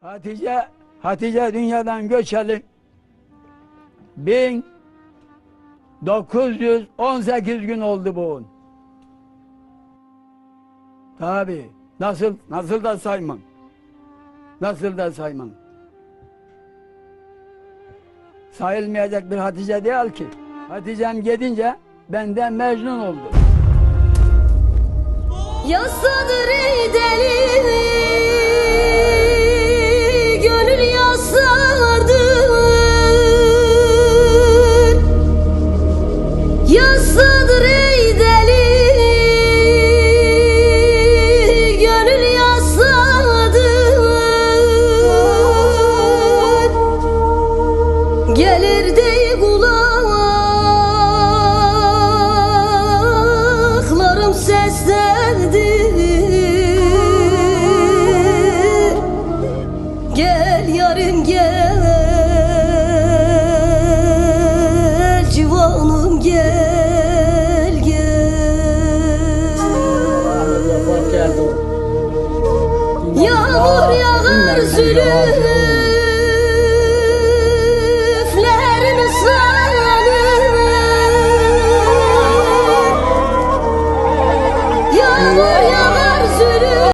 Hatice, Hatice dünyadan göçeli 1918 gün oldu bu. Tabi. Nasıl, nasıl da saymam. Nasıl da saymam. Sayılmayacak bir Hatice değil ki. Hatice'm gidince benden mecnun oldu. Ya sadri deli Gelir de kulaklarım seslendir Gel yarim gel. Civanım gel gel. Yağmur zülüm